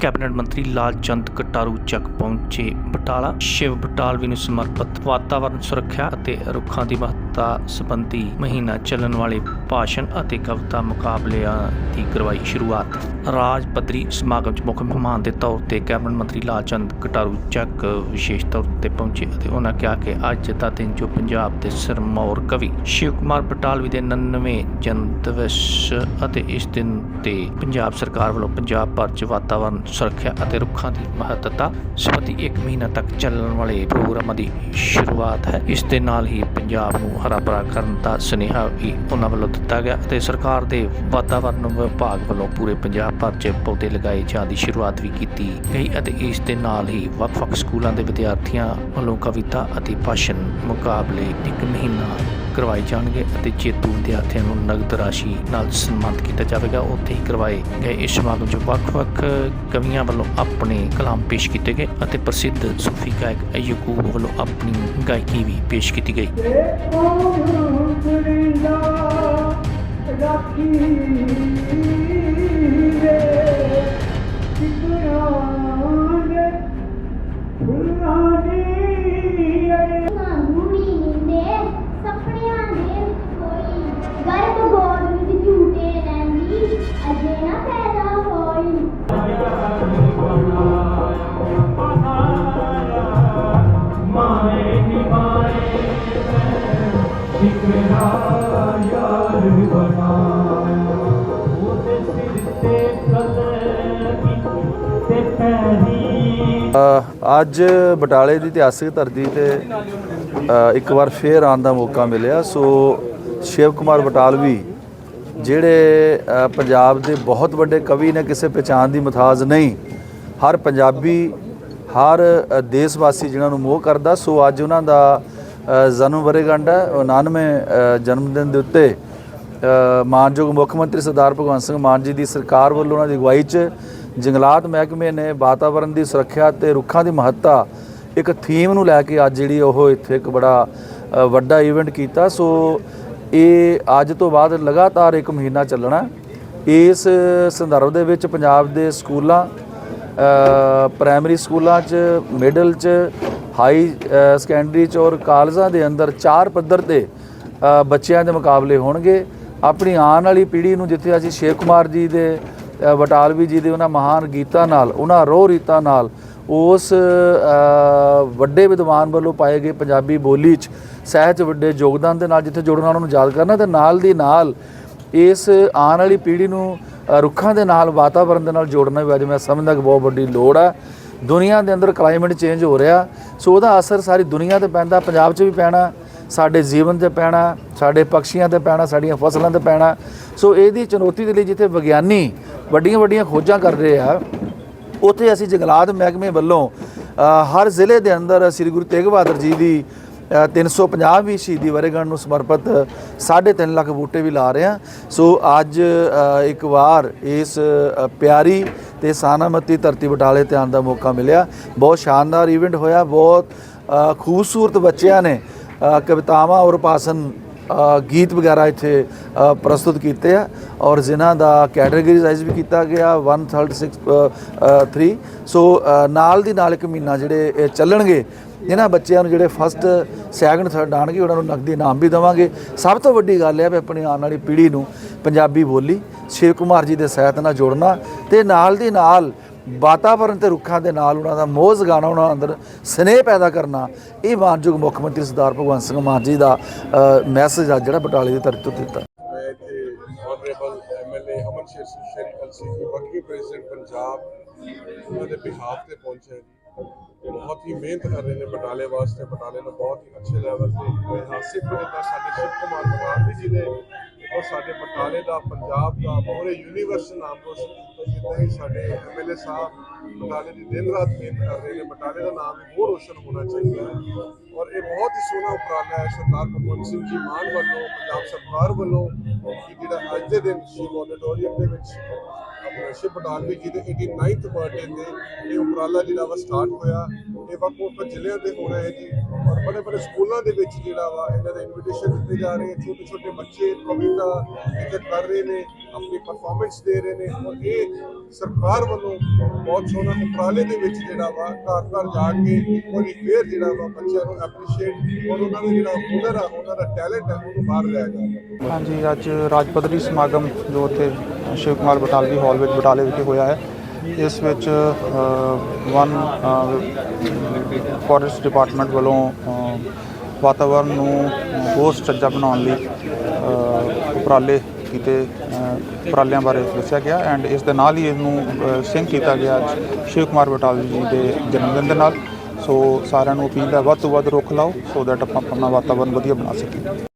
Cabinet ਮੰਤਰੀ ਲਾਲਚੰਦ ਕਟਾਰੂ ਚੱਕ ਪਹੁੰਚੇ ਬਟਾਲਾ। ਸ਼ਿਵ ਬਟਾਲਵੀ ਨੂੰ ਸਮਰਪਿਤ ਵਾਤਾਵਰਣ ਸੁਰੱਖਿਆ ਅਤੇ ਰੁੱਖਾਂ ਦੀ ਮਹੱਤਤਾ ਸੰਬੰਧੀ ਮਹੀਨਾ ਚੱਲਣ ਵਾਲੇ ਭਾਸ਼ਣ ਅਤੇ ਕਵਿਤਾ ਮੁਕਾਬਲਿਆਂ ਦੀ ਕਰਵਾਈ ਸ਼ੁਰੂਆਤ। ਰਾਜ ਪੱਧਰੀ ਸਮਾਗਮ 'ਚ ਮੁੱਖ ਮਹਿਮਾਨ ਦੇ ਤੌਰ ਤੇ ਕੈਬਨਿਟ ਮੰਤਰੀ ਲਾਲਚੰਦ ਕਟਾਰੂ ਚੱਕ ਵਿਸ਼ੇਸ਼ ਤੌਰ ਤੇ ਪਹੁੰਚੇ ਅਤੇ ਉਹਨਾਂ ਕਿਹਾ ਕਿ ਅੱਜ ਦਾ ਦਿਨ ਜੋ ਪੰਜਾਬ ਦੇ ਸਿਰਮੌਰ ਕਵੀ ਸ਼ਿਵ ਕੁਮਾਰ ਬਟਾਲਵੀ ਦੇ 99ਵੇਂ ਜਨਮ ਦਿਵਸ ਅਤੇ ਇਸ ਦਿਨ ਤੇ ਪੰਜਾਬ ਸਰਕਾਰ ਵੱਲੋਂ ਪੰਜਾਬ ਭਰ 'ਚ ਵਾਤਾਵਰਣ ਸੁਰੱਖਿਆ ਅਤੇ ਰੁੱਖਾਂ ਦੀ ਮਹੱਤਤਾ ਸੰਬੰਧੀ 1 ਮਹੀਨਾ ਤੱਕ ਚੱਲਣ ਵਾਲੇ ਪ੍ਰੋਗਰਾਮਾਂ ਦੀ ਸ਼ੁਰੂਆਤ ਹੈ। ਇਸ ਦੇ ਨਾਲ ਹੀ ਪੰਜਾਬ ਨੂੰ ਹਰਾ ਭਰਾ ਕਰਨ ਦਾ ਸੁਨੇਹਾ ਵੀ ਉਹਨਾਂ ਵੱਲੋਂ ਦਿੱਤਾ ਗਿਆ ਅਤੇ ਸਰਕਾਰ ਦੇ ਵਾਤਾਵਰਣ ਵਿਭਾਗ ਵੱਲੋਂ ਪੂਰੇ ਪੰਜਾਬ ਭਰ 'ਚ ਪੌਦੇ ਲਗਾਏ ਜਾਣ ਦੀ ਸ਼ੁਰੂਆਤ ਵੀ ਕੀਤੀ ਗਈ ਅਤੇ ਇਸ ਦੇ ਨਾਲ ਹੀ ਵੱਖ-ਵੱਖ ਸਕੂਲਾਂ ਦੇ ਵਿਦਿਆਰਥੀਆਂ ਵੱਲੋਂ ਕਵਿਤਾ ਅਤੇ ਭਾਸ਼ਣ ਮੁਕਾਬਲੇ ਇੱਕ ਮਹੀਨਾ ਕਰਵਾਏ ਜਾਣਗੇ ਅਤੇ ਜੇਤੂ ਵਿਦਿਆਰਥੀਆਂ ਨੂੰ ਨਗਦ ਰਾਸ਼ੀ ਨਾਲ ਸਨਮਾਨਿਤ ਕੀਤਾ ਜਾਵੇਗਾ। ਉੱਥੇ ਹੀ ਕਰਵਾਏ ਗਏ ਇਸ ਸਮਾਗਮ 'ਚ ਵੱਖ-ਵੱਖ ਕਵੀਆਂ ਵੱਲੋਂ ਆਪਣੇ ਕਲਾਮ ਪੇਸ਼ ਕੀਤੇ ਗਏ ਅਤੇ ਪ੍ਰਸਿੱਧ ਸੂਫੀ ਗਾਇਕ ਅਯੂਬ ਵੱਲੋਂ ਆਪਣੀ ਗਾਇਕੀ ਵੀ ਪੇਸ਼ ਕੀਤੀ ਗਈ। ਧੂਣੀ ਅੱਜ ਬਟਾਲੇ ਦੀ ਇਤਿਹਾਸਿਕ ਧਰਤੀ ਤੇ ਇੱਕ ਵਾਰ ਫੇਰ ਆਉਣ ਦਾ ਮੌਕਾ ਮਿਲਿਆ। ਸੋ ਸ਼ਿਵ ਕੁਮਾਰ ਬਟਾਲਵੀ, ਜਿਹੜੇ ਪੰਜਾਬ ਦੇ ਬਹੁਤ ਵੱਡੇ ਕਵੀ ਨੇ, ਕਿਸੇ ਪਛਾਣ ਦੀ ਮਥਾਜ ਨਹੀਂ, ਹਰ ਪੰਜਾਬੀ, ਹਰ ਦੇਸ਼ ਵਾਸੀ ਜਿਨ੍ਹਾਂ ਨੂੰ ਮੋਹ ਕਰਦਾ। ਸੋ ਅੱਜ ਉਹਨਾਂ ਦਾ ਜਨਮ ਵਰੇਗੰਢ ਹੈ। 99 ਜਨਮ ਦਿਨ ਦੇ ਉੱਤੇ ਮਾਨਯੋਗ ਮੁੱਖ ਮੰਤਰੀ ਸਰਦਾਰ ਭਗਵੰਤ ਸਿੰਘ ਮਾਨ ਜੀ ਦੀ ਸਰਕਾਰ ਵੱਲੋਂ ਉਹਨਾਂ ਦੀ ਅਗਵਾਈ 'ਚ ਜੰਗਲਾਤ ਮਹਿਕਮੇ ਨੇ ਵਾਤਾਵਰਣ ਦੀ ਸੁਰੱਖਿਆ ਤੇ ਰੁੱਖਾਂ ਦੀ ਮਹੱਤਤਾ ਇੱਕ ਥੀਮ ਨੂੰ ਲੈ ਕੇ ਅੱਜ ਜਿਹੜੀ ਉਹ ਇੱਥੇ ਇੱਕ ਬੜਾ ਵੱਡਾ ਇਵੈਂਟ ਕੀਤਾ। ਸੋ ਇਹ ਅੱਜ ਤੋਂ ਬਾਅਦ ਲਗਾਤਾਰ ਇੱਕ ਮਹੀਨਾ ਚੱਲਣਾ ਇਸ ਸੰਦਰਭ ਦੇ ਵਿੱਚ ਪੰਜਾਬ ਦੇ ਸਕੂਲਾਂ ਪ੍ਰਾਇਮਰੀ ਸਕੂਲਾਂ 'ਚ ਮਿਡਲ 'ਚ ਹਾਈ ਸੈਕੰਡਰੀ 'ਚ ਔਰ ਕਾਲਜਾਂ ਦੇ ਅੰਦਰ ਚਾਰ ਪੱਧਰ ਤੇ ਬੱਚਿਆਂ ਦੇ ਮੁਕਾਬਲੇ ਹੋਣਗੇ। ਆਪਣੀ ਆਉਣ ਵਾਲੀ ਪੀੜ੍ਹੀ ਨੂੰ ਜਿੱਥੇ ਅਸੀਂ ਸ਼ੇਖ ਕੁਮਾਰ ਜੀ ਦੇ ਬਟਾਲਵੀ ਜੀ ਦੇ ਉਹਨਾਂ ਮਹਾਨ ਗੀਤਾਂ ਨਾਲ, ਉਹਨਾਂ ਰੋਹ ਰੀਤਾਂ ਨਾਲ ਉਸ ਵੱਡੇ ਵਿਦਵਾਨ ਵੱਲੋਂ ਪਾਏ ਗਏ ਪੰਜਾਬੀ ਬੋਲੀ 'ਚ ਸਹਿਜ 'ਚ ਵੱਡੇ ਯੋਗਦਾਨ ਦੇ ਨਾਲ ਜਿੱਥੇ ਜੋੜਨਾ ਉਹਨਾਂ ਨੂੰ ਯਾਦ ਕਰਨਾ ਤੇ ਨਾਲ ਦੀ ਨਾਲ ਇਸ ਆਉਣ ਵਾਲੀ ਪੀੜ੍ਹੀ ਨੂੰ ਰੁੱਖਾਂ ਦੇ ਨਾਲ ਵਾਤਾਵਰਣ ਦੇ ਨਾਲ ਜੋੜਨਾ ਵੀ ਅੱਜ ਮੈਂ ਸਮਝਦਾ ਕਿ ਬਹੁਤ ਵੱਡੀ ਲੋੜ ਹੈ ਦੁਨੀਆ ਦੇ ਅੰਦਰ ਕਲਾਈਮੇਟ ਚੇਂਜ ਹੋ ਰਿਹਾ, ਸੋ ਉਹਦਾ ਅਸਰ ਸਾਰੀ ਦੁਨੀਆ ਤੇ ਪੈਂਦਾ, ਪੰਜਾਬ 'ਚ ਵੀ ਪੈਣਾ। ਸਾਡੇ ਜੀਵਨ ਤੇ ਪੈਣਾ ਸਾਡੇ ਪੰਛੀਆਂ ਤੇ ਪੈਣਾ ਸਾਡੀਆਂ ਫਸਲਾਂ ਤੇ ਪੈਣਾ। ਸੋ ਇਹਦੀ ਚੁਣੌਤੀ ਦੇ ਲਈ ਜਿੱਥੇ ਵਿਗਿਆਨੀ ਵੱਡੀਆਂ ਵੱਡੀਆਂ ਖੋਜਾਂ ਕਰ ਰਹੇ ਆ ਉੱਥੇ ਅਸੀਂ ਜੰਗਲਾਤ ਮਹਿਕਮੇ ਵੱਲੋਂ ਹਰ ਜ਼ਿਲ੍ਹੇ ਦੇ ਅੰਦਰ ਸ੍ਰੀ ਗੁਰੂ ਤੇਗ ਬਹਾਦਰ ਜੀ ਦੀ ਅ, 350ਵੀਂ ਸ਼ਹੀਦੀ ਵਰੇਗੰਢ ਨੂੰ ਸਮਰਪਿਤ 3.5 ਲੱਖ ਬੂਟੇ ਵੀ ਲਾ ਰਹੇ ਹਾਂ। ਸੋ ਅੱਜ ਇੱਕ ਵਾਰ ਇਸ ਪਿਆਰੀ ਤੇ ਸਾਨਾਮਤੀ ਧਰਤੀ ਬਟਾਲੇ ਤੇ ਆਉਣ ਦਾ ਮੌਕਾ ਮਿਲਿਆ। ਬਹੁਤ ਸ਼ਾਨਦਾਰ ਇਵੈਂਟ ਹੋਇਆ ਬਹੁਤ ਖੂਬਸੂਰਤ ਬੱਚਿਆਂ ਨੇ ਕਵਿਤਾਵਾਂ ਔਰ ਭਾਸ਼ਣ ਗੀਤ ਵਗੈਰਾ ਇੱਥੇ ਪ੍ਰਸਤੁਤ ਕੀਤੇ ਆ ਔਰ ਜਿਨ੍ਹਾਂ ਦਾ ਕੈਟਾਗਰੀਜ਼ਾਈਜ਼ ਵੀ ਕੀਤਾ ਗਿਆ 136 ਸੋ ਨਾਲ ਦੀ ਨਾਲ ਇੱਕ ਮਹੀਨਾ ਜਿਹੜੇ ਇਹ ਚੱਲਣਗੇ, ਇਹਨਾਂ ਬੱਚਿਆਂ ਨੂੰ ਜਿਹੜੇ ਫਸਟ ਸੈਕੰਡ ਥਰਡ ਆਣਗੇ ਉਹਨਾਂ ਨੂੰ ਨਕਦੀ ਇਨਾਮ ਵੀ ਦੇਵਾਂਗੇ। ਸਭ ਤੋਂ ਵੱਡੀ ਗੱਲ ਹੈ ਵੀ ਆਪਣੀ ਆਉਣ ਵਾਲੀ ਪੀੜ੍ਹੀ ਨੂੰ ਪੰਜਾਬੀ ਬੋਲੀ, ਸ਼ਿਵ ਕੁਮਾਰ ਜੀ ਦੇ ਸਾਹਿਤ ਨਾਲ ਜੋੜਨਾ ਤੇ ਨਾਲ ਦੀ ਨਾਲ ਵਾਤਾਵਰਣ ਤੇ ਰੁੱਖਾਂ ਦੇ ਨਾਲ ਉਹਨਾਂ ਦਾ ਮੋਹ ਜਗਾਉਣਾ ਉਹਨਾਂ ਅੰਦਰ ਸਨੇਹ ਪੈਦਾ ਕਰਨਾ, ਇਹ ਮਾਨਯੋਗ ਮੁੱਖ ਮੰਤਰੀ ਸਰਦਾਰ ਭਗਵੰਤ ਸਿੰਘ ਮਾਨ ਜੀ ਦਾ ਮੈਸੇਜ ਆ ਜਿਹੜਾ ਬਟਾਲੇ ਦੀ ਧਰਤੀ ਤੋਂ ਦਿੱਤਾ। ਆਨਰੇਬਲ ਐਮਐਲਏ ਅਮਨ ਸ਼ੇਰ ਸਿੰਘ ਸ਼ੇਰੀ ਅਲਸੀ ਵਰਕਿੰਗ ਪ੍ਰੈਜ਼ੀਡੈਂਟ ਪੰਜਾਬ ਉਹਨਾਂ ਦੇ ਬਿਹਾਫ ਤੇ ਪਹੁੰਚੇ ਜੀ। ਬਹੁਤ ਹੀ ਮਿਹਨਤ ਕਰ ਰਹੇ ਨੇ ਬਟਾਲੇ ਵਾਸਤੇ। ਬਟਾਲੇ ਨੂੰ ਬਹੁਤ ਹੀ ਅੱਛੇ ਲੈਵਲ ਤੇ ਇਤਿਹਾਸਿਕ ਜਿੱਦਾਂ ਸਾਡੇ ਸ਼ਿਵ ਕੁਮਾਰ ਬਟਾਲਵੀ ਜੀ ਨੇ ਉਹ ਸਾਡੇ ਬਟਾਲੇ ਦਾ, ਪੰਜਾਬ ਦਾ ਪੂਰੇ ਯੂਨੀਵਰਸ ਨਾਮ ਰੋਸ਼ਨ ਕੀਤਾ ਜਿੱਦਾਂ ਹੀ ਸਾਡੇ ਐਮਐਲਏ ਸਾਹਿਬ ਬਟਾਲੇ ਦੀ ਦਿਨ ਰਾਤ ਮਿਹਨਤ ਕਰ ਰਹੇ ਨੇ। ਬਟਾਲੇ ਦਾ ਨਾਮ ਵੀ ਹੋਰ ਰੋਸ਼ਨ ਹੋਣਾ ਚਾਹੀਦਾ ਹੈ। ਔਰ ਇਹ ਬਹੁਤ ਹੀ ਸੋਹਣਾ ਉਪਰਾਲਾ ਹੈ ਸਰਦਾਰ ਭਗਵੰਤ ਸਿੰਘ ਜੀ ਮਾਨ ਵੱਲੋਂ, ਪੰਜਾਬ ਸਰਕਾਰ ਵੱਲੋਂ ਕਿ ਜਿਹੜਾ ਅੱਜ ਦੇ ਦਿਨ ਸ਼ਿਵ ਆਡੀਟੋਰੀਅਮ ਦੇ ਵਿੱਚ ਆਪਣਾ ਸ਼ਿਵ ਬਟਾਲਵੀ ਜੀ ਦੇ 89th ਬਰਥਡੇ ਤੇ ਇਹ ਉਪਰਾਲਾ ਜਿਹੜਾ ਵਾ ਸਟਾਰਟ ਹੋਇਆ। ਇਹ ਵੱਖ ਵੱਖ ਜ਼ਿਲ੍ਹਿਆਂ ਦੇ ਹੋਣਾ ਹੈ ਜੀ। ਔਰ ਬੜੇ ਬੜੇ ਸਕੂਲਾਂ ਦੇ ਵਿੱਚ ਜਿਹੜਾ ਵਾ ਇਹਨਾਂ ਦੇ ਇਨਵੀਟੇਸ਼ਨ ਦਿੱਤੇ ਜਾ ਰਹੇ ਛੋਟੇ ਛੋਟੇ ਬੱਚੇ ਕਵਿਤਾ ਇੱਥੇ ਕਰ ਰਹੇ ਨੇ, ਆਪਣੀ ਪਰਫਾਰਮੈਂਸ ਦੇ ਰਹੇ ਨੇ। ਔਰ ਇਹ ਸਰਕਾਰ ਵੱਲੋਂ ਬਹੁਤ ਸੋਹਣਾ ਉਪਰਾਲੇ ਦੇ ਵਿੱਚ ਜਿਹੜਾ ਵਾ ਘਰ ਘਰ ਜਾ ਕੇ ਇੱਕ ਵਾਰੀ ਫੇਰ ਜਿਹੜਾ ਵਾ ਬੱਚਿਆਂ ਨੂੰ ਐਪਰੀਸ਼ੀਏਟ ਔਰ ਉਹਨਾਂ ਦਾ ਜਿਹੜਾ ਹੁਨਰ ਆ ਉਹਨਾਂ ਦਾ ਟੈਲੈਂਟ ਹੈ ਉਹਨੂੰ ਬਾਹਰ ਲਿਆਇਆ ਜਾਵੇ ਹਾਂਜੀ ਅੱਜ ਰਾਜ ਪੱਧਰੀ ਸਮਾਗਮ ਜੋ ਉੱਥੇ ਸ਼ਿਵ ਕੁਮਾਰ ਬਟਾਲਵੀ ਹਾਲ ਵਿੱਚ ਬਟਾਲੇ ਵਿਖੇ ਹੋਇਆ ਹੈ। ਇਸ ਵਿੱਚ ਵਨ ਫੋਰੈਸਟ ਡਿਪਾਰਟਮੈਂਟ ਵੱਲੋਂ ਅ, ਵਾਤਾਵਰਣ ਨੂੰ ਹੋਰ ਸੁਚੱਜਾ ਬਣਾਉਣ ਲਈ ਉਪਰਾਲੇ ਕੀਤੇ ਉਪਰਾਲਿਆਂ ਬਾਰੇ ਦੱਸਿਆ ਗਿਆ ਐਂਡ ਇਸ ਦੇ ਨਾਲ ਹੀ ਇਹਨੂੰ ਸਿੰਕ ਕੀਤਾ ਗਿਆ ਸ਼ਿਵ ਕੁਮਾਰ ਬਟਾਲ ਜੀ ਦੇ ਜਨਮ ਦਿਨ ਦੇ ਨਾਲ। ਸੋ ਸਾਰਿਆਂ ਨੂੰ ਅਪੀਲ ਹੈ ਵੱਧ ਤੋਂ ਵੱਧ ਰੁੱਖ ਲਾਓ ਸੋ ਦੈਟ ਆਪਾਂ ਆਪਣਾ ਵਾਤਾਵਰਣ ਵਧੀਆ ਬਣਾ ਸਕੀਏ।